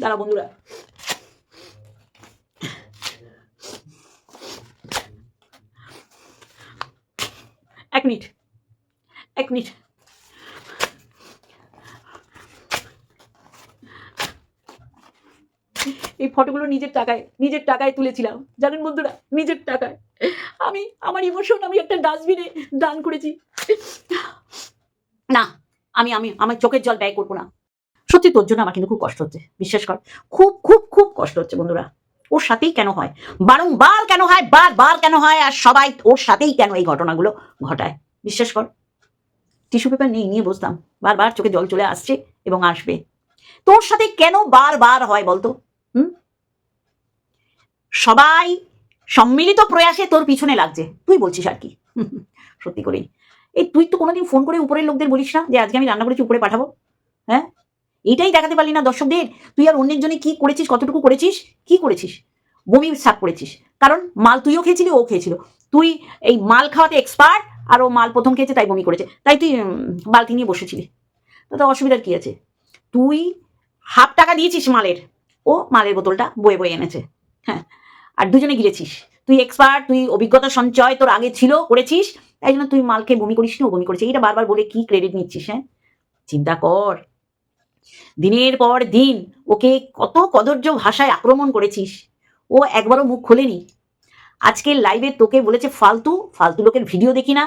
দাঁড়া বন্ধুরা। এক মিনিট। এক মিনিট। এই ফটোগুলো নিজের টাকায় নিজের টাকায় তুলেছিলাম। জানেন বন্ধুরা, নিজের টাকায়। আমি, আমার ইমোশন আমি একটা ডাস্টবিনে দান করেছি। না, আমি আমি, আমার চোখের জল ব্যয় করব না। সত্যি তোর জন্য আমার কিন্তু খুব কষ্ট হচ্ছে, বিশ্বাস কর। খুব খুব খুব কষ্ট হচ্ছে বন্ধুরা। ওর সাথেই কেন হয়? বারংবার কেন হয়? বারবার কেন হয়? আর সবাই ওর সাথেই কেন এই ঘটনাগুলো ঘটায়? বিশ্বাস কর। টিস্যু পেপার নিয়ে নিয়ে বসতাম। বারবার চোখে জল চলে আসছে এবং আসবে। তোর সাথে কেন বারবার হয় বলতো? হুম? সবাই সম্মিলিত প্রয়াসে তোর পিছনে লাগছে। তুই বলছিস আর কি? সত্যি করেই। এই তুই তো কোনোদিন ফোন করে উপরের লোকদের বলিস না যে আজকে আমি রান্না করেছি, উপরে পাঠাবো? হ্যাঁ? এইটাই দেখাতে পারলি না দর্শকদের। তুই আর অন্যের জন্য কি করেছিস, কতটুকু করেছিস, কি করেছিস? বমি সাপ করেছিস। কারণ মাল তুইও খেয়েছিলি, ও খেয়েছিল। তুই এই মাল খাওয়াতে এক্সপার্ট আর ও মাল প্রথম খেয়েছে, তাই বমি করেছে। তাই তুই বালতি নিয়ে বসেছিলি। তো তো অসুবিধার কি আছে? তুই হাফ টাকা দিয়েছিস মালের। ও মালের বোতলটা বয়ে বয়ে এনেছে। হ্যাঁ। আর দুজনে গিরেছিস তুই এক্সপার্ট তুই অভিজ্ঞতা সঞ্চয় তোর আগে ছিল, করেছিস। তাই জন্য তুই মালকে বমি করিস নি, ও বমি করেছিস এইটা বারবার বলে কি ক্রেডিট নিচ্ছিস হ্যাঁ? চিন্তা কর। দিনের পর দিন ওকে কত কদর্য ভাষায় আক্রমণ করেছিস। ও একবারও মুখ খোলেনি। আজকের লাইভে তোকে বলেছে, ফালতু ফালতু লোকের ভিডিও দেখি না।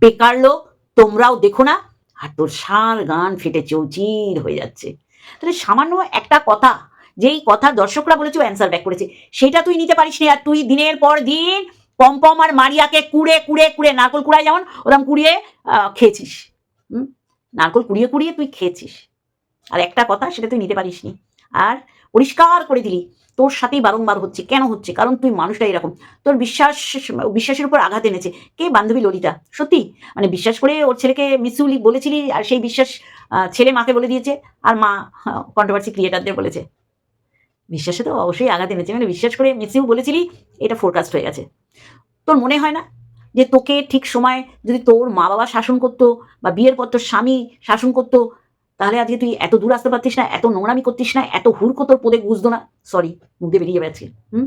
বেকার লোক, তোমরাও দেখো না। আর তোর সার গান ফেটে চৌচির হয়ে যাচ্ছে। তাহলে সামান্য একটা কথা, যেই কথা দর্শকরা বলেছে অ্যান্সার ব্যাক করেছে। সেটা তুই নিতে পারিস নি। আর তুই দিনের পর দিন পম্পম আর মারিয়াকে কুড়ে কুড়ে কুড়ে নারকল কুড়ায় যেমন ওরকম কুড়িয়ে খেয়েছিস। হুম? নারকল কুড়িয়ে কুড়িয়ে তুই খেয়েছিস। আর একটা কথা সেটা তুই নিতে পারিস নি আর পরিষ্কার করে দিলি, তোর সাথেই বারংবার হচ্ছে। কেন হচ্ছে? কারণ তুই মানুষটা এরকম। তোর বিশ্বাস, বিশ্বাসের উপর আঘাত এনেছে। কে বান্ধবী ললিতা? সত্যি? মানে বিশ্বাস করে ওর ছেলেকে মিসুলি বলেছিলি আর সেই বিশ্বাস ছেলে মাকে বলে দিয়েছে আর মা কন্ট্রোভার্সি ক্রিয়েটারদের বলেছে। বিশ্বাসে তো অবশ্যই আঘাত এনেছে। মানে বিশ্বাস করে মিসিউ বলেছিলি, এটা ফোরকাস্ট হয়ে গেছে। তোর মনে হয় না যে তোকে ঠিক সময় যদি তোর মা বাবা শাসন করতো বা বিয়ের পর তোর স্বামী শাসন করতো তাহলে আজকে তুই এত দূর আসতে পারতিস না, এত নোংরামি করতিস না, এত হুড়কো তোর পদে বুঝতো না সরি মুখে বেরিয়ে যাবে আজকে হুম?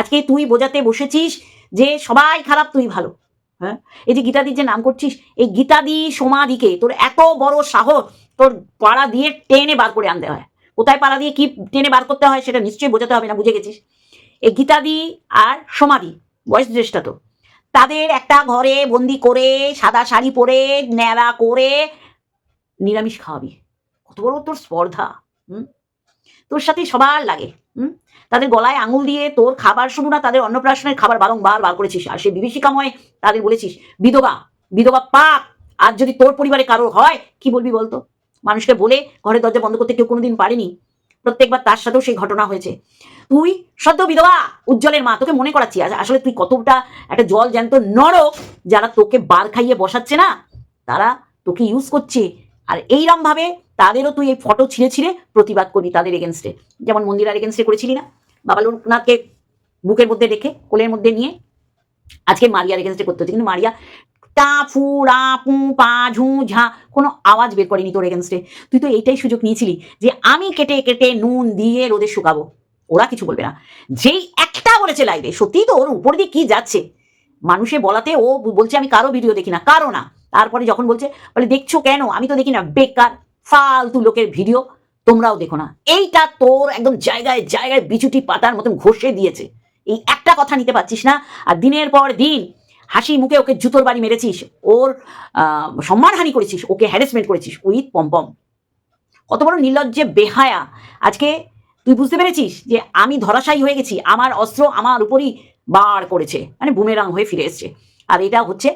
আজকে তুই বোঝাতে বসেছিস যে সবাই খারাপ, তুই ভালো। হ্যাঁ? এই যে গীতাদির যে নাম করছিস, এই গীতাদি সমাধিকে তোর এত বড় সাহস, তোর পাড়া দিয়ে টেনে বার করে আনতে হয়। কোথায় পাড়া দিয়ে কি টেনে বার করতে হয় সেটা নিশ্চয়ই বোঝাতে হবে না, বুঝে গেছিস? এই গীতাদি আর সমাধি বয়স জ্যেষ্ঠা তো, তাদের একটা ঘরে বন্দি করে সাদা শাড়ি পরে, ন্যাড়া করে নিরামিষ খাওয়াবি। কত বড় তোর স্পর্ধা তোর সাথে সবার লাগে, হুম? তাদের গলায় আঙুল দিয়ে তোর খাবার শুধু না, তাদের অন্নপ্রাশনের খাবার বারংবার বার করেছিস। আর সেই বিভীষিকাময় তাদের বলেছিস, বিধবা বিধবা পাপ, আর যদি তোর পরিবারে কারোর হয়, কি বলবি বলতো? মানুষকে বলে ঘরের দরজা বন্ধ করতে কেউ কোনোদিন পারেনি। প্রত্যেকবার তার সাথেও সেই ঘটনা হয়েছে। তুই সদ্য বিধবা, উজ্জ্বলের মা, তোকে মনে করাচ্ছি আস- আসলে তুই কতটা একটা জল জ্যান্ত নরক যারা তোকে বার খাইয়ে বসাচ্ছে না, তারা তোকে ইউজ করছে। আর এইরম ভাবে তাদেরও তুই এই ফটো ছিঁড়ে ছিঁড়ে প্রতিবাদ করবি তাদের এগেনস্টে যেমন মন্দিরার এগেনস্টে করেছিলি না? বাবা লোকনাথকে বুকের মধ্যে রেখে, কোলের মধ্যে নিয়ে আজকে মারিয়ার এগেনস্টে করতে হচ্ছে। কিন্তু মারিয়া, টা, ফু, রা, পু, পা, ঝু, ঝা, কোনো আওয়াজ বের করেনি তোর এগেনস্টে তুই তো এইটাই সুযোগ নিয়েছিলি যে আমি কেটে কেটে নুন দিয়ে রোদে শুকাবো। ওরা কিছু বলবে না। যেই একটা বলেছে লাইভে সত্যিই তো ওর উপর দিয়ে কি যাচ্ছে? মানুষে বলাতে ও বলছে, আমি কারও ভিডিও দেখি না। কারও না। তারপরে যখন বলছে, বলে, দেখছ কেন? আমি তো দেখি না। বেকার। ফালতু লোকের ভিডিও তোমরাও দেখো না। এইটা তোর একদম জায়গায় জায়গায় বিচুটি পাতার মতন ঘষে দিয়েছে। এই একটা কথা নিতে পারছিস না, আর দিনের পর দিন হাসি মুখে ওকে জুতোর বাড়ি মেরেছিস, ওর সম্মানহানি করেছিস, ওকে হ্যারাসমেন্ট করেছিস উইথ পম্পম কত বড় নির্লজ্জে, বেহায়া। আজকে তুই বুঝতে পেরেছিস যে আমি ধরাশায়ী হয়ে গেছি, আমার অস্ত্র আমার উপরই বার করেছে মানে বুমেরাং হয়ে ফিরে এসছে। আর এটা হচ্ছে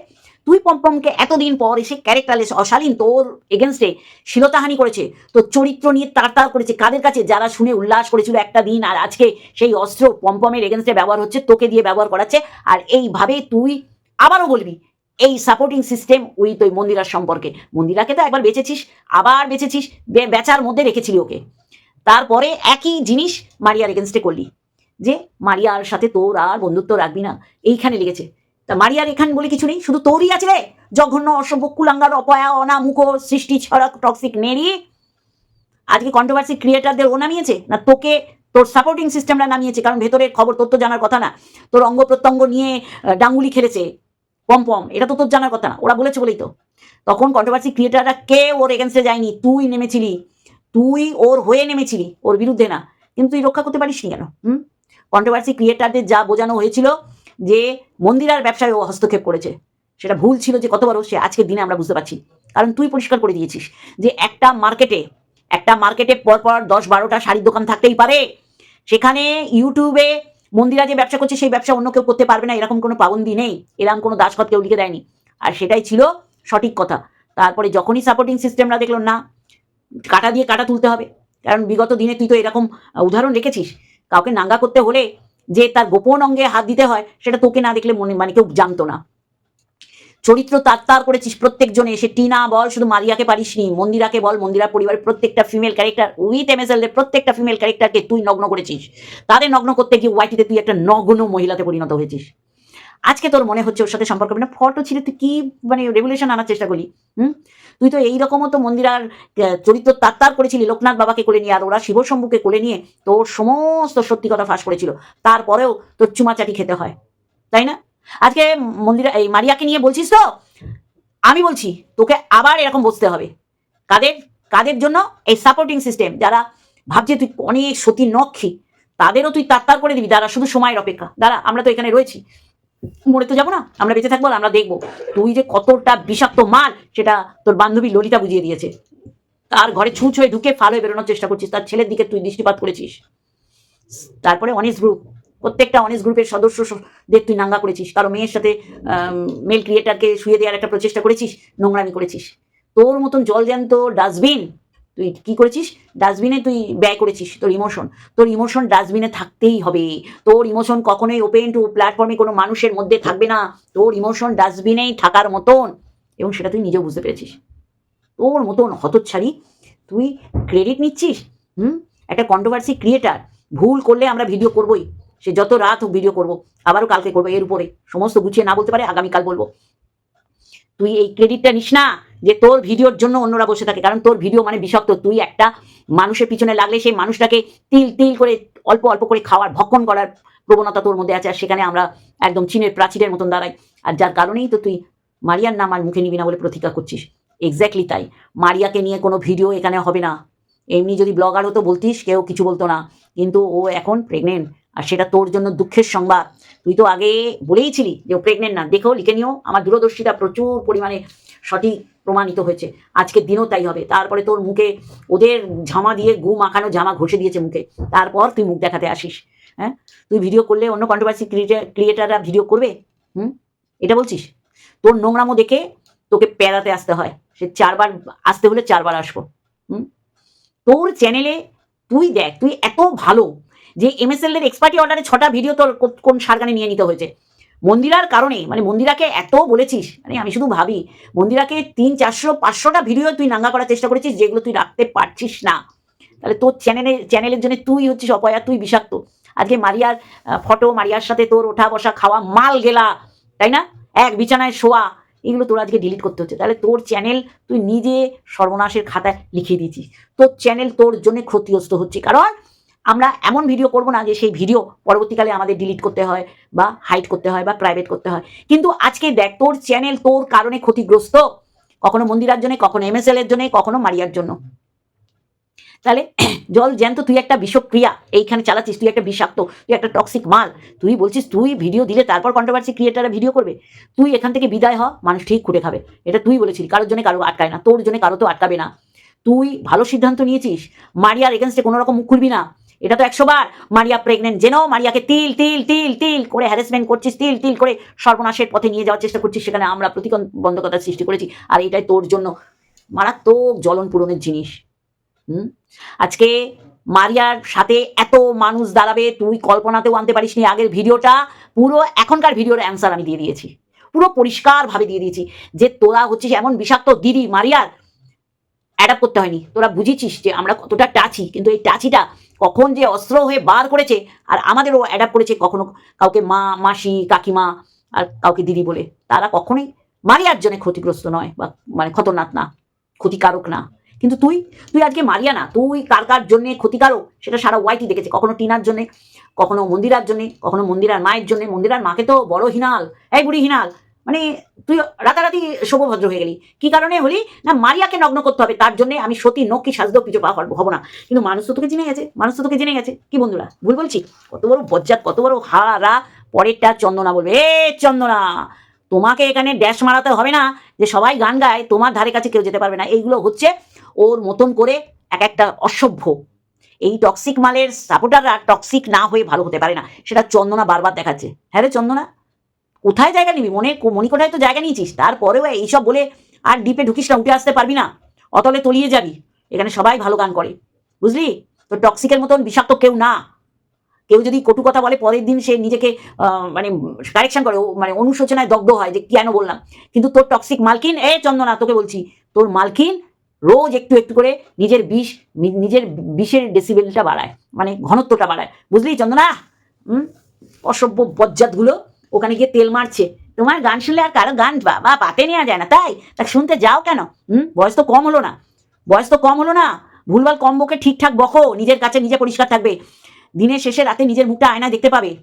তুই পম্পমকে এতদিন পর এসে ক্যারেক্টারলেস অশালীন তোর এগেনস্টে শিলতাহানি করেছে, তোর চরিত্র নিয়ে তাড়তাড় করেছে, কাদের কাছে? যারা শুনে উল্লাস করেছিল একটা দিন আর আজকে সেই অস্ত্র পম্পমের এগেনস্টে ব্যবহার হচ্ছে, তোকে দিয়ে ব্যবহার করাচ্ছে, আর এইভাবে তুই আবারও বলবি, এই সাপোর্টিং সিস্টেম ওই মন্দিরার সম্পর্কে। মন্দিরাকে তো একবার বেঁচেছিস, আবার বেঁচেছিস বেচার মধ্যে রেখেছিলি ওকে। তারপরে একই জিনিস মারিয়ার এগেনস্টে করলি, যে মারিয়ার সাথে তোর আর বন্ধুত্ব রাখবি না। এইখানে লেগেছে তা মারিয়ার এখানে বলে কিছু নেই, শুধু তোরই আছে রে। জঘন্য, অসভ্য, কুলাঙ্গার, অপয়া, অনামুখ, সৃষ্টি ছড়া টক্সিক নেড়ি। আজকে কন্ট্রোভার্সি ক্রিয়েটারদের ও নামিয়েছে? না তোকে তোর সাপোর্টিং সিস্টেমরা নামিয়েছে? কারণ ভেতরের খবর তোর তো জানার কথা না। তোর অঙ্গ প্রত্যঙ্গ নিয়ে ডাঙ্গুলি খেলেছে পম পম। এটা তো তোর জানার কথা না। ওরা বলেছে বলেই তো। তখন কন্ট্রোভার্সি ক্রিয়েটাররা কে ওর এগেনস্টে যায়নি? তুই নেমেছিলি। তুই ওর হয়ে নেমেছিলি। ওর বিরুদ্ধে না। কিন্তু তুই রক্ষা করতে পারিসনি কেন? হুম? কন্ট্রোভার্সি ক্রিয়েটারদের যা বোঝানো হয়েছিল যে মন্দিরার ব্যবসায় ও হস্তক্ষেপ করেছে। সেটা ভুল ছিল যে কত বড় সে আজকের দিনে আমরা বুঝতে পারছি। কারণ তুই পরিষ্কার করে দিয়েছিস যে একটা মার্কেটে একটা মার্কেটে পরপর দশ বারোটা শাড়ির দোকান থাকতেই পারে। সেখানে ইউটিউবে মন্দিরা যে ব্যবসা করছে, সেই ব্যবসা অন্য কেউ করতে পারবে না, এরকম কোনো পাবন্দি নেই। এরকম কোনো দাসখত কেউ লিখে দেয়নি। আর সেটাই ছিল সঠিক কথা। তারপরে যখনই সাপোর্টিং সিস্টেমরা দেখল, না, কাটা দিয়ে কাটা তুলতে হবে। কারণ বিগত দিনে তুই তো এরকম উদাহরণ রেখেছিস। কাউকে নাঙ্গা করতে হলে যে তার গোপন অঙ্গে হাত দিতে হয়, সেটা তোকে না দেখলে মনে মানে কেউ জানতো না। চরিত্র তার তার করেছিস প্রত্যেকজনে এসে টিনা বল, শুধু মারিয়াকে পারিস নি মন্দিরাকে বল, মন্দিরার পরিবারের প্রত্যেকটা female character with M S L প্রত্যেকটা ফিমেল ক্যারেক্টারকে তুই নগ্ন করেছিস। তাদের নগ্ন করতে গিয়ে ওয়াইটিতে তুই একটা নগ্ন মহিলাতে পরিণত হয়েছিস। আজকে তোর মনে হচ্ছে ওর সাথে সম্পর্ক না? ফটো ছিল তুই কি মানে রেগুলেশন আনার চেষ্টা করলি? হুম? তুই তো এইরকমও তো মন্দিরার চরিত্র তার তার করেছিলি, লোকনাথ বাবাকে কোলে নিয়ে আর ওরা শিবশম্ভুকে কোলে নিয়ে তোর সমস্ত সত্যি কথা ফাঁস করেছিল। তারপরেও তোর চুমাচাটি খেতে হয়, তাই না? আজকে মন্দিরা, এই মারিয়াকে নিয়ে বলছিস তো? আমি বলছি, তোকে আবার এরকম বসতে হবে। কাদের কাদের জন্য? এই সাপোর্টিং সিস্টেম যারা ভাবছে তুই অনেক সতী নক্ষী, তাদেরও তুই তার করে দিবি। দাঁড়া, শুধু সময়ের অপেক্ষা। দাঁড়া, আমরা তো এখানে রয়েছি। মরে তো যাব না। আমরা বেঁচে থাকব আমরা দেখব। তুই যে কতটা বিষাক্ত মাল, সেটা তোর বান্ধবী ললিতা বুঝিয়ে দিয়েছে। তার ঘরে ছুঁচ হয়ে ঢুকে ফাল বেরোনোর চেষ্টা করছিস। তার ছেলের দিকে তুই দৃষ্টিপাত করেছিস। তারপরে অনেস গ্রুপ প্রত্যেকটা অনেস গ্রুপের সদস্যদের তুই নাঙ্গা করেছিস। কারও মেয়ের সাথে মেল ক্রিয়েটারকে শুয়ে দেওয়ার একটা প্রচেষ্টা করেছিস, নোংরামি করেছিস। তোর মতন জল জ্যান্ত ডাস্টবিন তুই কি করেছিস? ডাস্টবিনে তুই ব্যয় করেছিস তোর ইমোশন তোর ইমোশন ডাস্টবিনে থাকতেই হবে। তোর ইমোশন কখনোই ওপেন টু প্ল্যাটফর্মে কোনো মানুষের মধ্যে থাকবে না। তোর ইমোশন ডাস্টবিনেই থাকার মতন। এবং সেটা তুই নিজেও বুঝতে পেরেছিস। তোর মতন হতচ্ছাড়ি তুই ক্রেডিট নিচ্ছিস? হুম? একটা কন্ট্রোভার্সি ক্রিয়েটার ভুল করলে আমরা ভিডিও করবই। সে যত রাত হোক ভিডিও করব। আবারও কালকে করব এর উপরে। সমস্ত গুছিয়ে না বলতে পারে, আগামীকাল বলব। তুই এই ক্রেডিটটা নিস না। যে তোর ভিডিওর জন্য অন্যরা বসে থাকে। কারণ তোর ভিডিও মানে বিষাক্ত। তুই একটা মানুষের পিছনে লাগলে সেই মানুষটাকে তিল তিল করে, অল্প অল্প করে খাওয়ার, ভক্ষণ করার প্রবণতা তোর মধ্যে আছে। আর সেখানে আমরা একদম চীনের প্রাচীরের মতন দাঁড়াই। আর যার কারণেই তো তুই মারিয়ার নাম আর মুখে নিবি না বলে প্রতিজ্ঞা করছিস। এক্স্যাক্টলি তাই। মারিয়াকে নিয়ে কোনো ভিডিও এখানে হবে না। এমনি যদি ব্লগার হতো বলতিস, কেউ কিছু বলতো না। কিন্তু ও এখন প্রেগনেন্ট আর সেটা তোর জন্য দুঃখের সংবাদ। তুই তো আগে বলেইছিলি যে ও প্রেগনেন্ট না। দেখো, লিখে নিও। আমার দূরদর্শিতা প্রচুর পরিমাণে সঠিক প্রমাণিত হয়েছে। আজকের দিনও তাই হবে। তারপরে তোর মুখে ওদের ঝামা দিয়ে গু মাখানো জামা ঘষে দিয়েছে মুখে। তারপর তুই মুখ দেখাতে আসিস। হ্যাঁ? তুই ভিডিও করলে অন্য কন্ট্রোভার্সি ক্রিয়েটাররা ভিডিও করবে? হুম? এটা বলছিস? তোর নোংরামো দেখে তোকে পেড়াতে আসতে হয়। সে চারবার, আসতে হলে চারবার আসব। হুম? তোর চ্যানেলে তুই দেখ, তুই এত ভালো যে এমএসএল এর এক্সপার্টি অর্ডারে ছটা ভিডিও তোর কোন সারগানে নিয়ে নিতে হয়েছে। মন্দিরার কারণে মানে মন্দিরাকে এত বলেছিস মানে আমি শুধু ভাবি, মন্দিরাকে তিন, চারশো, পাঁচশোটা ভিডিও তুই নাঙ্গা করার চেষ্টা করেছিস যেগুলো তুই রাখতে পারছিস না। তাহলে তোর চ্যানেলে চ্যানেলের জন্য তুই হচ্ছিস অপয়া, তুই বিষাক্ত। আজকে মারিয়ার ফটো মারিয়ার সাথে তোর ওঠা, বসা, খাওয়া, মাল গেলা, তাই না? এক বিছানায় শোয়া, এগুলো তোর আজকে ডিলিট করতে হচ্ছে। তাহলে তোর চ্যানেল তুই নিজে সর্বনাশের খাতায় লিখিয়ে দিয়েছিস। তোর চ্যানেল তোর জন্য ক্ষতিগ্রস্ত হচ্ছে। কারণ আমরা এমন ভিডিও করব না যে সেই ভিডিও পরবর্তীকালে আমাদের ডিলিট করতে হয় বা হাইড করতে হয় বা প্রাইভেট করতে হয়। কিন্তু আজকে দেখ, তোর চ্যানেল তোর কারণে ক্ষতিগ্রস্ত। কখনো মন্দিরার জন্য, কখনো এমএসএল এর জন্য, কখনো মারিয়ার জন্য। তাহলে জল জ্যান্ত, তুই একটা বিষক্রিয়া, এইখানে চালাচ্ছিস, তুই একটা বিষাক্ত, তুই একটা টক্সিক মাল। তুই বলছিস, তুই ভিডিও দিলে তারপর কন্ট্রোভার্সি ক্রিয়েটাররা ভিডিও করবে। তুই এখান থেকে বিদায় হ, মানুষ ঠিক খুঁটে খাবে। এটা তুই বলেছিলি, কারোর জন্য কারও আটকায় না, তোর জন্য কারও তো আটকাবে না। তুই ভালো সিদ্ধান্ত নিয়েছিস, মারিয়ার এগেনস্টে কোনো রকম মুখ খুলবি না। এটা তো একশো বার মারিয়া প্রেগনেন্ট জেনো মারিয়াকে তিল তিল তিল তিল করে হ্যারাসমেন্ট করছিস, তিল তিল করে সর্বনাশের পথে নিয়ে যাওয়ার চেষ্টা করছিস, সেখানে আমরা প্রতিবন্ধকতার সৃষ্টি করেছি। আর এটাই তোর জন্য। মারাত্মক জ্বলন পূরণের জিনিস। হুম? আজকে মারিয়ার সাথে এত মানুষ দাঁড়াবে, তুই কল্পনাতেও আনতে পারিস নি আগের ভিডিওটা। পুরো এখনকার ভিডিওর অ্যান্সার আমি দিয়ে দিয়েছি। পুরো পরিষ্কারভাবে দিয়ে দিয়েছি যে তোরা হচ্ছিস এমন বিষাক্ত দিদি মারিয়ার। অ্যাডাপ্ট করতে হয়নি। তোরা বুঝেছিস যে আমরা কতটা টাচি, কিন্তু এই টাচিটা কখন যে অস্ত্র হয়ে বার করেছে, আর আমাদেরও অ্যাডাপ্ট করেছে কখনো কাউকে মা, মাসি, কাকিমা, আর কাউকে দিদি বলে। তারা কখনোই মারিয়ার জন্য ক্ষতিগ্রস্ত নয় বা মানে খতরনাক না, ক্ষতিকারক না। কিন্তু তুই তুই আজকে মারিয়া না, তুই কার কার জন্যে ক্ষতিকারক সেটা সারা ওয়াইটি দেখেছে। কখনো টিনার জন্যে, কখনো মন্দিরার জন্যে, কখনো মন্দিরার মায়ের জন্যে। মন্দিরার মাকে তো বড় হিনাল। এই বুড়ি হিনাল মানে তুই রাতারাতি শোভভদ্র হয়ে গেলি। কি কারণে হলি? না, মারিয়াকে নগ্ন করতে হবে, তার জন্য আমি সতী নক্ষী সাজদেও পিছু পা হব না। কিন্তু মানুষ তো তোকে জেনে গেছে, মানুষ তো তোকে জেনে গেছে। কি বন্ধুরা, ভুল বলছি? কত বড় বজ্জাত, কত বড় হারা পরেরটা চন্দনা বলবে। এ চন্দনা, তোমাকে এখানে ড্যাশ মারাতে হবে না, যে সবাই গান গায়, তোমার ধারে কাছে কেউ যেতে পারবে না। এইগুলো হচ্ছে ওর মতন করে এক একটা অসভ্য। এই টক্সিক মালের সাপোর্টাররা টক্সিক না হয়ে ভালো হতে পারে না। সেটা চন্দনা বারবার দেখাচ্ছে। হ্যাঁ রে চন্দনা? কোথায় জায়গা নিবি? মনে মণিকোঠায় তো জায়গা নিয়েছিস। তারপরেও এইসব বলে আর ডিপে ঢুকিস না, উঠে আসতে পারবি না। অতলে তলিয়ে যাবি। এখানে সবাই ভালো গান করে। বুঝলি? তো টক্সিকের মতন বিষাক্ত কেউ না। কেউ যদি কটু কথা বলে, পরের দিন সে নিজেকে মানে কারেকশন করে। মানে অনুশোচনায় দগ্ধ হয় যে কেন বললাম। কিন্তু তোর টক্সিক মালকিন, এ চন্দনা, তোকে বলছি, তোর মালকিন রোজ একটু একটু করে নিজের বিষ নিজের বিষের ডেসিবেলটা বাড়ায়। মানে ঘনত্বটা বাড়ায়। বুঝলি চন্দনা? হুম? অসভ্য বজ্জাতগুলো। ওখানে গিয়ে তেল মারছে। তোমার গান শুনলে আর কারও গান বাবা পাতে নেওয়া যায় না, তাই? তা শুনতে যাও কেন? হুম? বয়স তো কম হলো না। বয়স তো কম হলো না। ভুলভাল কম বকে ঠিকঠাক বকো, নিজের কাছে নিজে পরিষ্কার থাকবে। দিনের শেষে রাতে নিজের মুখটা আয়না দেখতে পাবে।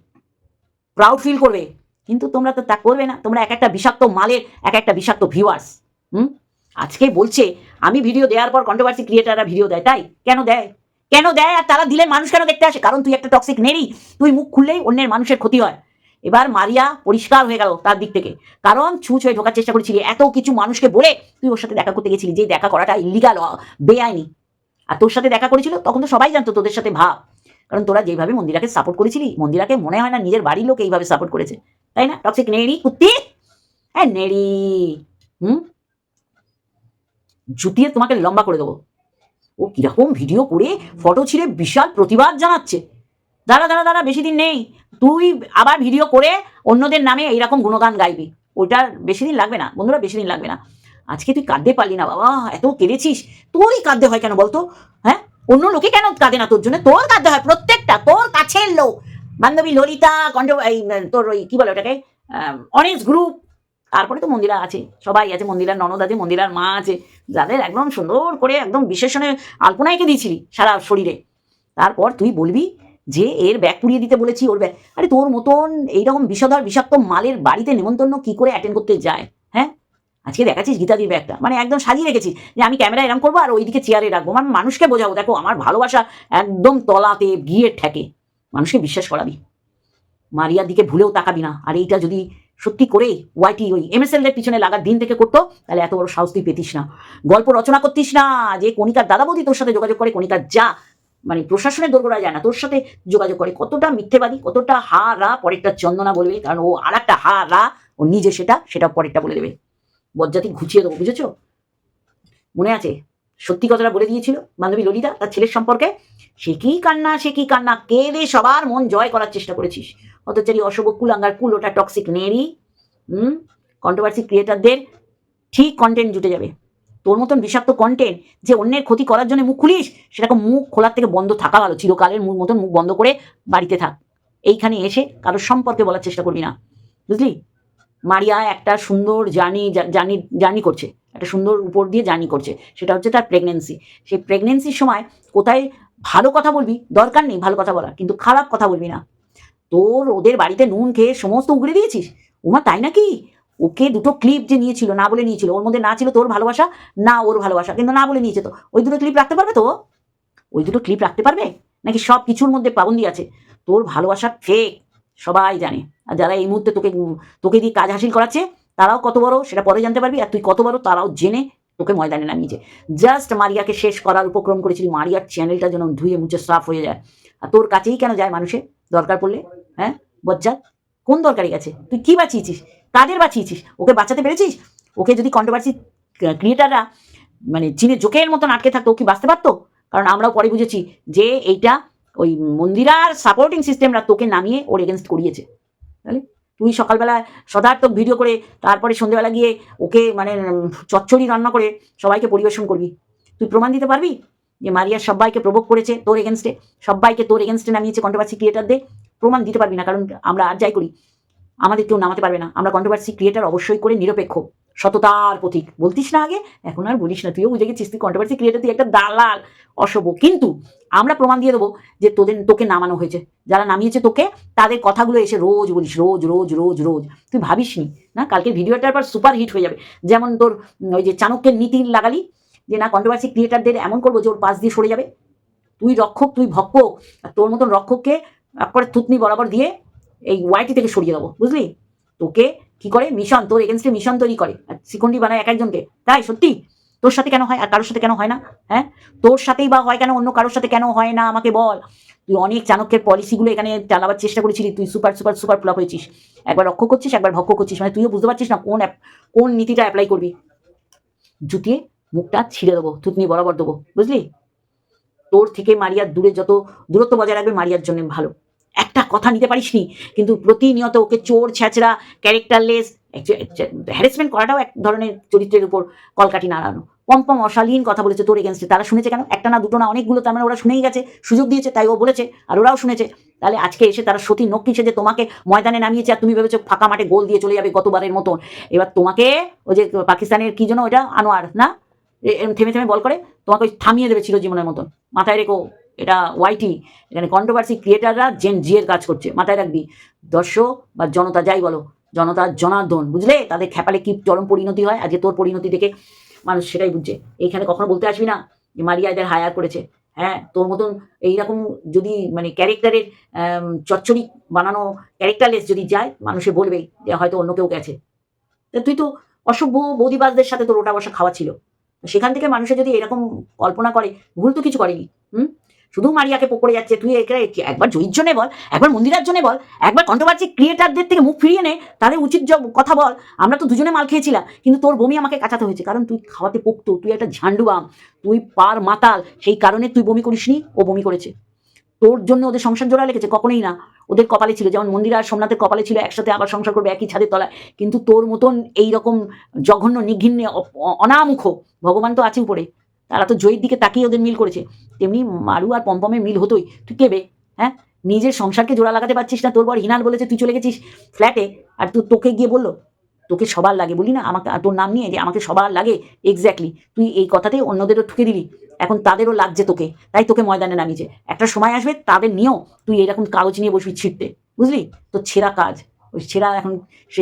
প্রাউড ফিল করবে। কিন্তু তোমরা তো তা করবে না। তোমরা এক একটা বিষাক্ত মালের এক একটা বিষাক্ত ভিউয়ার্স হুম? আজকে বলছে, আমি ভিডিও দেওয়ার পর কন্ট্রোভার্সি ক্রিয়েটাররা ভিডিও দেয়, তাই? কেন দেয়? কেন দেয়? আর তারা দিলে মানুষ কেন দেখতে আসে? কারণ তুই একটা টক্সিক নেরি তুই মুখ খুললেই অন্যের মানুষের ক্ষতি হয়। এবার মারিয়া পরিষ্কার হয়ে গেল তার দিক থেকে। কারণ ছুঁচ হয়ে ঢোকার চেষ্টা করেছিলি, এত কিছু মানুষকে বলে তুই ওর সাথে দেখা করতে গেছিলি যে দেখা করাটা ইলিগাল বেআইনি। আর তোর সাথে দেখা করেছিল, তখন তো সবাই জানতো তোদের সাথে ভাব। কারণ তোরা যেভাবে মন্দিরাকে সাপোর্ট করেছিলি, মন্দিরাকে মনে হয় না নিজের বাড়ির লোক এইভাবে সাপোর্ট করেছে। তাই না? টক্সিক নেড়ি কুত্তি! হ্যাঁ নেড়ি হুম? জুতিয়ে তোমাকে লম্বা করে দেবো। ও কীরকম ভিডিও করে ফটো ছিঁড়ে বিশাল প্রতিবাদ জানাচ্ছে। দাঁড়া দাঁড়া দাঁড়া, বেশি দিন নেই। তুই আবার ভিডিও করে অন্যদের নামে এইরকম গুণগান গাইবি। ওটার বেশি দিন লাগবে না। বন্ধুরা, বেশি দিন লাগবে না। আজকে তুই কাঁদতে পারলি না, বাবা। এত কেঁদেছিস। তোরই কাঁদতে হয় কেন বলতো? হ্যাঁ? অন্য লোকে কেন কাঁদে না তোর জন্য? তোর কাঁদতে হয় প্রত্যেকটা, তোর কাছের লোক। বান্ধবী ললিতা কণ্ঠ এই তোর ওই, কি বলে ওটাকে? অনেস গ্রুপ তারপরে তো মন্দিরা আছে। সবাই আছে, মন্দিরার ননদ আছে, মন্দিরার মা আছে। যাদের একদম সুন্দর করে, একদম বিশেষণে আলপনা এঁকে দিয়েছিলি সারা শরীরে। তারপর তুই বলবি যে এর ব্যাগ পুড়িয়ে দিতে বলেছি, ওর ব্যাগ। আরে তোর মতন এইরকম বিষধর, বিষাক্ত মালের বাড়িতে নেমন্তন্ন কি করে অ্যাটেন্ড করতে যায় হ্যাঁ? আজকে দেখাচ্ছিস গীতাদির ব্যাগটা। মানে একদম সাজিয়ে রেখেছিস যে আমি ক্যামেরা এরম করব আর ওইদিকে চেয়ারে রাখব। মানে মানুষকে বোঝাবো, দেখো আমার ভালোবাসা একদম তলাতে গিয়ে ঠেকে। মানুষকে বিশ্বাস করাবি। মারিয়ার দিকে ভুলেও তাকাবি না। আর এইটা যদি সত্যি করে ওয়াইটি ওই এম এমএসএল এর পিছনে লাগার দিন থেকে করতো, তাহলে এত বড় সাহস তুই পেতিস না। গল্প রচনা করতিস না যে কণিকার দাদা বৌদি তোর সাথে যোগাযোগ করে, কণিকার যা মানে প্রশাসনের দোরগোড়া যায় না। তোর সাথে যোগাযোগ করে। কতটা মিথ্যেবাদী, কতটা হা রা পরেরটা চন্দনা বলবে, কারণ ও আর একটা হা রা ও নিজে সেটা সেটা পরেরটা বলে দেবে। বজ্জাতি ঘুচিয়ে দেবো, বুঝেছ? মনে আছে? সত্যি কথাটা বলে দিয়েছিল বান্ধবী ললিতা তার ছেলের সম্পর্কে? সে কি কান্না, সে কি কান্না? কে কেঁদে সবার মন জয় করার চেষ্টা করেছিস। অতচারি অশুভ কুলাঙ্গার কুল ওটা টক্সিক নেরি হুম কন্ট্রোভার্সি ক্রিয়েটারদের ঠিক কন্টেন্ট জুটে যাবে। তোর মতন বিষাক্ত কন্টেন্ট যে অন্যের ক্ষতি করার জন্য মুখ খুলিস, সেরকম মুখ খোলার থেকে বন্ধ থাকা ভালো। চিরকালের মুখ মতন মুখ বন্ধ করে বাড়িতে থাক। এইখানে এসে কারোর সম্পর্কে বলার চেষ্টা করবি না। বুঝলি? মারিয়া একটা সুন্দর জার্নি জার্নি জার্নি করছে। একটা সুন্দর উপর দিয়ে জার্নি করছে। সেটা হচ্ছে তার প্রেগনেন্সি সেই প্রেগনেন্সির সময় কোথায় ভালো কথা বলবি? দরকার নেই ভালো কথা বলার। কিন্তু খারাপ কথা বলবি না। তোর ওদের বাড়িতে নুন খেয়ে সমস্ত উগড়ে দিয়েছিস? ওমা তাই নাকি? ওকে দুটো ক্লিপ যে নিয়েছিল, না বলে নিয়েছিল, ওর মধ্যে না ছিল তোর ভালোবাসা, না ওর ভালোবাসা, কিন্তু না বলে নিয়েছে তো। ওই দুটো ক্লিপ রাখতে পারবে তো? ওই দুটো ক্লিপ রাখতে পারবে? নাকি সব কিছুর মধ্যে পাবন্দি আছে? তোর ভালোবাসা ফেক সবাই জানে। আর যারা এই মুহূর্তে তোকে তোকে দিয়ে কাজ হাসিল করাচ্ছে, তারাও কত বড়, সেটা পরে জানতে পারবি। আর তুই কত বড়, তারাও জেনে তোকে ময়দানে নামিয়েছে। জাস্ট মারিয়াকে শেষ করার উপক্রম করেছিলি। মারিয়ার চ্যানেলটা যেন ধুয়ে মুছে সাফ হয়ে যায়। আর তোর কাছেই কেন যায় মানুষের? দরকার পড়লে হ্যাঁ? বজ্জাত, কোন দরকারি গেছে তুই কি বাঁচিয়েছিস? কাদের বাঁচিয়েছিস? ওকে বাঁচাতে পেরেছিস? ওকে যদি কন্ট্রোভার্সি ক্রিয়েটাররা মানে চীনের জোকের মতন আটকে থাকতো, ও কি বাঁচতে পারতো? কারণ আমরাও পরে বুঝেছি যে এইটা ওই মন্দিরার সাপোর্টিং সিস্টেমরা তোকে নামিয়ে ওর এগেনস্ট করিয়েছে। তাহলে? তুই সকালবেলা সদার্থক ভিডিও করে, তারপরে সন্ধ্যেবেলা গিয়ে ওকে মানে চচ্চড়ি রান্না করে সবাইকে পরিবেশন করবি। তুই প্রমাণ দিতে পারবি? যে মারিয়া সবাইকে প্রভোগ করেছে তোর এগেনস্টে সবাইকে তোর এগেনস্টে নামিয়েছে কন্ট্রোভার্সি ক্রিয়েটারদের প্রমাণ দিতে পারবি না, কারণ আমরা আর যাই করি। আমাদের কেউ নামাতে পারবে না। আমরা কন্ট্রোভার্সি ক্রিয়েটার অবশ্যই করে নিরপেক্ষ। সততার প্রতীক। বলতিস না আগে? এখন আর বলিস না। তুইও বুঝে গেছিস, তুই কন্ট্রোভার্সি ক্রিয়েটার তুই একটা দালাল অসভ্য কিন্তু আমরা প্রমাণ দিয়ে দেবো যে তোদের, তোকে নামানো হয়েছে। যারা নামিয়েছে তোকে, তাদের কথাগুলো এসে রোজ বলিস, রোজ রোজ রোজ রোজ। তুই ভাবিস নি না কালকের ভিডিওটার পর সুপার হিট হয়ে যাবে। যেমন তোর ওই যে চাণক্যের নীতি লাগালি, যে না কন্ট্রোভার্সি ক্রিয়েটারদের এমন করব যে ওর পাশ দিয়ে সরে যাবে। তুই রক্ষক, তুই ভক্ষক তোর মতন রক্ষককে একবারে থুতনি বরাবর দিয়ে এই ওয়াইটি থেকে সরিয়ে দেবো, বুঝলি? তোকে কি করে? মিশন, তোর এগেনস্টে মিশন তৈরি করে। আর বানায় এক একজনকে। তাই, সত্যি? তোর সাথে কেন হয় আর কারোর সাথে কেন হয় না? হ্যাঁ? তোর সাথেই বা হয় কেন? অন্য কারোর সাথে কেন হয় না? আমাকে বল। তুই অনেক চাণক্যের পলিসিগুলো এখানে চালাবার চেষ্টা করেছিলি। তুই সুপার সুপার সুপার ফ্লপ হয়েছিস। একবার রক্ষ করছিস, একবার ভক্ষ করছিস। মানে তুইও বুঝতে পারছিস না কোন কোন নীতিটা অ্যাপ্লাই করবি। জুতিয়ে মুখটা ছিঁড়ে দেবো, থুতনি বরাবর দেবো, বুঝলি? তোর থেকে মারিয়ার দূরে যত দূরত্ব বজায় রাখবে মারিয়ার জন্য ভালো। একটা কথা নিতে পারিসনি, কিন্তু প্রতিনিয়ত ওকে চোর ছ্যাচড়া ক্যারেক্টারলেস হ্যারাসমেন্ট করাটাও এক ধরনের চরিত্রের উপর কলকাঠি নাড়ানো। পম্পম অশালীন কথা বলেছে তোর এগেনস্টে তারা শুনেছে কেন? একটা না দুটো না অনেকগুলো, তার মানে ওরা শুনেই গেছে, সুযোগ দিয়েছে, তাই ও বলেছে, আর ওরাও শুনেছে। তাহলে আজকে এসে তারা সতী নক্কি যে তোমাকে ময়দানে নামিয়েছে, আর তুমি ভেবেছো ফাঁকা মাঠে গোল দিয়ে চলে যাবে গতবারের মতন? এবার তোমাকে ওই যে পাকিস্তানের কি জন্য ওটা আনোয়ার, না? থেমে থেমে বল করে, তোমাকে ওই থামিয়ে দেবে ছিল জীবনের মতন। মাথায় রেখো এটা ওয়াইটি এখানে কন্ট্রোভার্সি ক্রিয়েটাররা জেন জিয়ের কাজ করছে, মাথায় রাখবি। দর্শক বা জনতা, যাই বলো জনতার জনার্দন, বুঝলে? তাদের খেপালে কি চরম পরিণতি হয়? আজকে তোর পরিণতি দেখে মানুষ সেটাই বুঝছে। এইখানে কখনো বলতে আসবি না, যে মারিয়া এদের হায়ার করেছে। হ্যাঁ তোর মতন এইরকম যদি মানে ক্যারেক্টারের চচ্চড়ি বানানো ক্যারেক্টারলেস যদি যায়, মানুষে বলবে যে হয়তো অন্য কেউ গেছে। তুই তো অসভ্য বৌদিবাজদের সাথে তোর ওটা বসা খাওয়া ছিল। সেখান থেকে মানুষে যদি এরকম কল্পনা করে, ভুল তো কিছু করেনি। হুম? শুধু মারিয়াকে পকড়ে যাচ্ছে, তুই একে একবার জয়ীর জন্য বল, একবার মন্দিরার জন্য বল, একবার কন্ট্রোভার্সি ক্রিয়েটারদের থেকে মুখ ফিরিয়ে নে, তাদের উচিত কথা বল। আমরা তো দুজনে মাল খেয়েছিলাম, কিন্তু তোর বমি আমাকে কাঁচাতে হয়েছে, কারণ তুই খাওয়াতে পোক্ত, তুই একটা ঝান্ডুবাম তুই পার মাতাল, সেই কারণে তুই বমি করিসনি, ও বমি করেছে। তোর জন্য ওদের সংসার জোড়া লেগেছে কখনোই না। ওদের কপালে ছিল, যেমন মন্দির আর সোমনাথের কপালে ছিল, একসাথে আবার সংসার করবে একই ছাদের তলায়, কিন্তু তোর মতন এই রকম জঘন্য নিঘিন্নে অনামুখ, ভগবান তো আছে উপরে। তারা তো জয়ের দিকে তাকিয়ে ওদের মিল করেছে। তেমনি মারু আর পম্পমের মিল হতোই। তুই কেবে? হ্যাঁ? নিজের সংসারকে জোড়া লাগাতে পারছিস না? তোর বর হিনাল বলেছে, তুই চলে গেছিস ফ্ল্যাটে আর তুই তোকে গিয়ে বলল, তোকে সবার লাগে বলি না? আমাকে তোর নাম নিয়ে যে আমাকে সবার লাগে? এক্স্যাক্টলি তুই এই কথাতেই অন্যদেরও ঠুকে দিলি এখন তাদেরও লাগছে তোকে। তাই তোকে ময়দানে নামিয়েছে। একটা সময় আসবে, তাদের নিয়েও তুই এরকম কাগজ নিয়ে বসবি ছিটতে বুঝলি? তোর ছেঁড়া কাজ। ওই ছেঁড়া এখন সে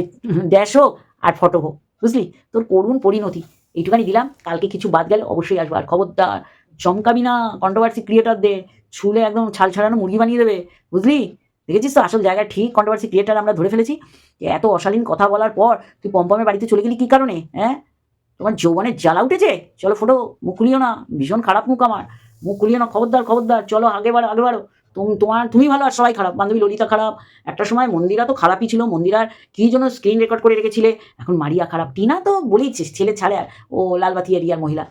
ড্যাশ হোক আর ফটো হোক। বুঝলি? তোর করুণ পরিণতি। এইটুখানি দিলাম। কালকে কিছু বাদ গেলে, অবশ্যই আসব। আর খবরদার, চমকাবি না কন্ট্রোভার্সি ক্রিয়েটারদের ছুলে একদম ছাল ছাড়ানো মুরগি বানিয়ে দেবে। বুঝলি? দেখেছিস তো? আসল জায়গা ঠিক কন্ট্রোভার্সি ক্রিয়েটার আমরা ধরে ফেলেছি। এত অশালীন কথা বলার পর তুই পম্পমের বাড়িতে চলে গেলি কী কারণে? হ্যাঁ? তোমার যৌবনের জ্বালা উঠেছে? চলো ফটো মুখ খুলিও না। ভীষণ খারাপ মুখ আমার। মুখ খুলিও না। খবরদার খবরদার, চলো আগে বাড়ো আগে বাড়ো। তোমার, তুমি ভালো আর সবাই খারাপ। বান্ধবী ললিতা খারাপ। একটা সময় মন্দিরা তো খারাপই ছিল। মন্দিরার কী জন্য স্ক্রিন রেকর্ড করে রেখেছিলে? এখন মারিয়া খারাপ। টিনা তো বলেইছিস ছেলে ছাড়ে আর। ও লালবাতি এরিয়ার মহিলা।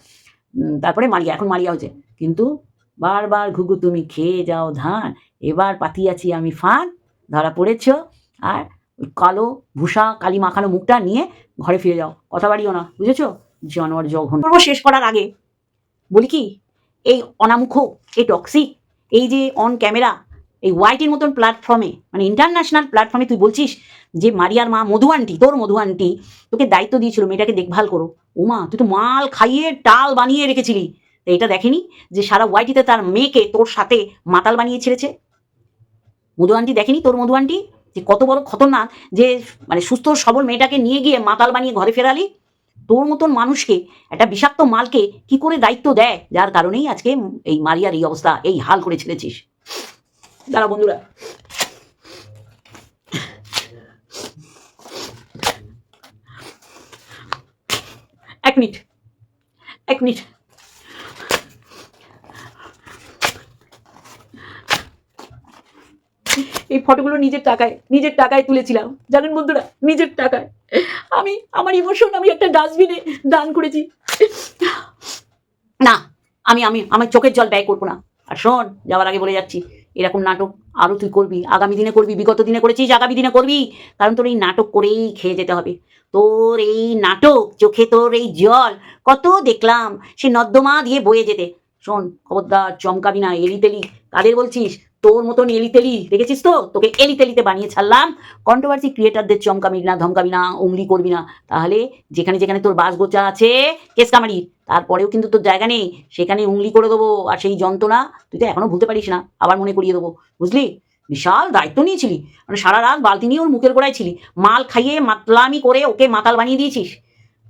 তারপরে মারিয়া, এখন মারিয়া হয়েছে। কিন্তু বারবার ঘুঘু, তুমি খেয়ে যাও ধান। এবার পাতিয়াছি আমি ফান ধরা পড়েছ। আর কালো ভূষা, কালি মাখানো মুখটা নিয়ে ঘরে ফিরে যাও। কথা বাড়িও না, বুঝেছ? জানোয়ার জঘন পর্ব শেষ করার আগে বলি কি, এই অনামুখ, এই টক্সিক এই যে অন ক্যামেরা এই ওয়াইটির মতন প্ল্যাটফর্মে মানে ইন্টারন্যাশনাল প্ল্যাটফর্মে তুই বলছিস যে মারিয়ার মা মধু আন্টি তোর মধু আন্টি তোকে দায়িত্ব দিয়েছিল মেয়েটাকে দেখভাল করো। ওমা তুই তো মাল খাইয়ে টাল বানিয়ে রেখেছিলি। তো এটা দেখেনি যে সারা ওয়াইটিতে তার মেয়েকে তোর সাথে মাতাল বানিয়ে ছেড়েছে? মধু আন্টি দেখেনি তোর মধু আন্টি যে কত বড় খতরনাক যে মানে সুস্থ সবল মেয়েটাকে নিয়ে গিয়ে মাতাল বানিয়ে ঘরে ফেরালি? তোর মতন মানুষকে, একটা বিষাক্ত মালকে কি করে দায়িত্ব দেয়? যার কারণেই আজকে এই মারিয়ার এই অবস্থা, এই হাল করে ছেড়েছিস। দাঁড়া বন্ধুরা। এক মিনিট। এক মিনিট। এই ফটোগুলো নিজের টাকায় নিজের টাকায় তুলেছিলাম। জানেন বন্ধুরা, নিজের টাকায়। আমি, আমার ইমোশন আমি একটা ডাস্টবিনে দান করেছি। না, আমি আমি, আমার চোখের জল ব্যয় করব না। আর শোন, যাওয়ার আগে বলে যাচ্ছি, এরকম নাটক আরও তুই করবি, আগামী দিনে করবি, বিগত দিনে করেছিস, আগামী দিনে করবি। কারণ তোর এই নাটক করেই খেয়ে যেতে হবে। তোর এই নাটক, চোখে তোর এই জল, কত দেখলাম সে নর্দমা দিয়ে বয়ে যেতে। শোন, খবরদার, চমকাবি না এলি তেলি কাদের বলছিস? তোর মতন এলি তেলি দেখেছিস তো? তোকে এলি তেলিতে বানিয়ে ছাড়লাম। কন্ট্রোভার্সি ক্রিয়েটারদের চমকাবি না, ধমকাবি না, উংলি করবি না। তাহলে যেখানে যেখানে তোর বাস গোচা আছে, কেস তারপরেও কিন্তু তোর জায়গা নেই। সেখানে উংলি করে দেবো আর সেই যন্ত্রণা তুই তো এখনও ভুলতে পারিস না। আবার মনে করিয়ে দেবো। বুঝলি? বিশাল দায়িত্ব নিয়েছিলি। মানে সারা রাত বালতি নিয়ে ওর মুখের গোড়ায় ছিলি। মাল খাইয়ে মাতলামি করে ওকে মাতাল বানিয়ে দিয়েছিস।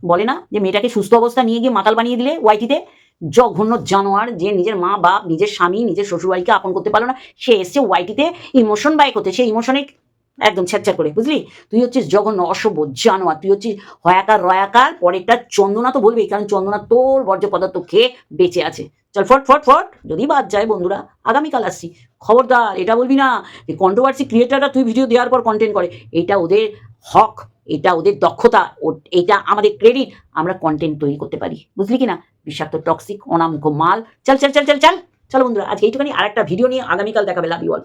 বলে না যে মেয়েটাকে সুস্থ অবস্থা নিয়ে গিয়ে মাতাল বানিয়ে দিলে ওয়াইটিতে? জঘন্য জানোয়ার যে নিজের মা, বাপ, নিজের স্বামী, নিজের শ্বশুরবাড়িকে আপন করতে পারল না, সে এসছে ওয়াইটিতে ইমোশন বাই করতে সে ইমোশনে একদম ছ্যাচ্ছা করে, বুঝলি? তুই হচ্ছিস জঘন্য, অসভ্য জানোয়ার, তুই হচ্ছিস হয়াকার রয়াকার, পরেরটা চন্দনা তো বলবেই, কারণ চন্দনা তোর বর্জ্য পদার্থ খেয়ে বেঁচে আছে। চল ফট ফট ফট, যদি বাদ যায় বন্ধুরা, আগামীকাল আসছি। খবরদার, এটা বলবি না যে কন্ট্রোভার্সি ক্রিয়েটাররা তুই ভিডিও দেওয়ার পর কন্টেন্ট করে, এটা ওদের হক, এটা ওদের দক্ষতা এটা আমাদের ক্রেডিট আমরা কন্টেন্ট তৈরি করতে পারি। বুঝলি কিনা? বিষাক্ত টক্সিক অনামুখ মাল। চল চল চল চল চল। চলো বন্ধুরা, আজকে এইটুখানি। আরেকটা ভিডিও নিয়ে আগামীকাল দেখাবে। Love you all